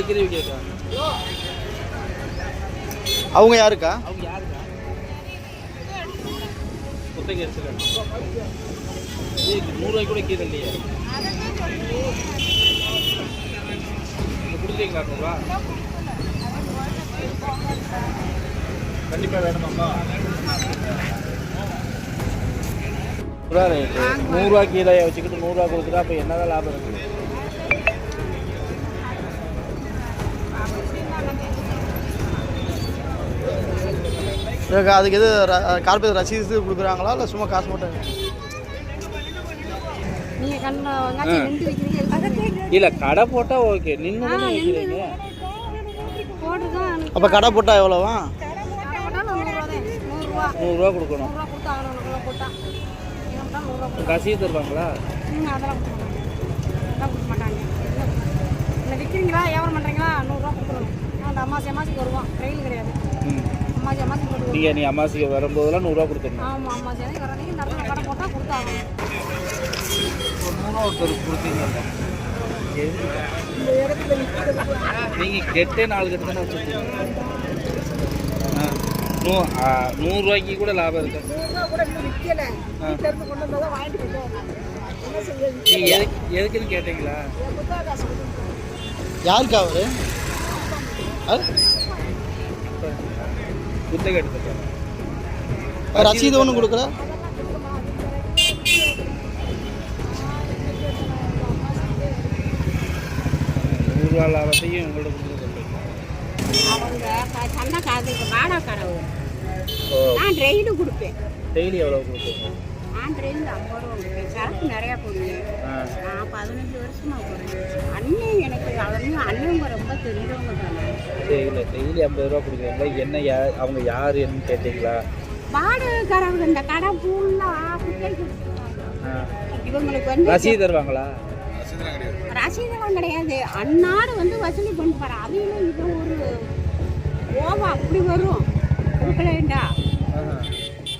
கேள்வி கேட்குறாங்க அவங்க யாருக்கா? அவங்க யாருக்கா? குத்தகை நூறுரூவாய்க்கு கூட கீழே இல்லையே. கொடுக்குறீங்களா நூறுரூவா கண்டிப்பாக வேணுமாம்மா நூறுரூவா கீழே வச்சுக்கிட்டு நூறுரூவா கொடுக்குறா அப்போ என்னதான் லாபம் இருக்குது அதுக்கு எது கார்பரேட் ரசீது கொடுக்குறாங்களா? இல்லை சும்மா காசு மட்டும் இல்லை கடை போட்டால் ஓகே. நின்று அப்போ கடை போட்டால் எவ்வளோவா? நூறுரூவா கொடுக்கணும். நூறுரூவா கொடுத்தா நூறுரூவா போட்டா இவன் தான் நூறுரூவா கொடுத்தா ரசீது தருவாங்களா ம், அதெல்லாம் கொடுக்க மாட்டாங்க அதெல்லாம் கொடுக்க மாட்டாங்க இல்லை விற்கிறீங்களா வியாபாரம் பண்ணுறீங்களா நூறுரூவா அம்மாசி அம்மாசிக்கு வருவோம் ட்ரெயின் கிடையாது. ம். அம்மாசி அம்மாசிக்கு வருவோம் நீங்கள் நீ அமாவாசைக்கு வரும்போதெல்லாம் நூறுரூவா கொடுத்துடணும் ஆமாம் அம்மாசி அன்னைக்கு வர அன்னைக்கு கடை போட்டால் ஒரு நூறுரூவா ஒருத்தர் கொடுத்தீங்க நீங்கள் கெட்டே நாலு கட்டு தானே வச்சுருக்கீங்க. நூ ஆ, நூறுரூவாய்க்கு கூட லாபம் இருக்கு? எதுக்கு எதுக்குன்னு கேட்டீங்களா? யாருக்கா அவரு? குத்தகை ரசீது ஒன்றும் கொடுக்கல நூறுரூவா லாபத்தையும் அவங்க சண்டை காதுக்கு வாடகை நான் ட்ரெயினு கொடுப்பேன். டெய்லி எவ்வளோ கொடுப்பீங்க? நான் ட்ரெயினில் ஐம்பது ரூபா கொடுப்பேன். சரக்கு நிறையா போடுவேன் நான் பதினஞ்சு வருஷமா போடுறேன் அண்ணன் எனக்கு அவனையும் அண்ணன் ரொம்ப தெரிஞ்சவங்க இல்லை டெய்லி ஐம்பது ரூபா கொடுக்குறீங்களா என்ன யா அவங்க யார் என்னன்னு கேட்டிங்களா? வாடகைக்காரங்க இந்த கடை ஃபுல்லாக இவங்களுக்கு வந்து ரசீது தருவாங்களா? ரசீதெல்லாம் கிடையாது. அன்னாடு வந்து வசூலி பண்ணிப்பாரு அதையும் இது ஒரு ஓவா அப்படி வரும். கொடுக்கலேண்டா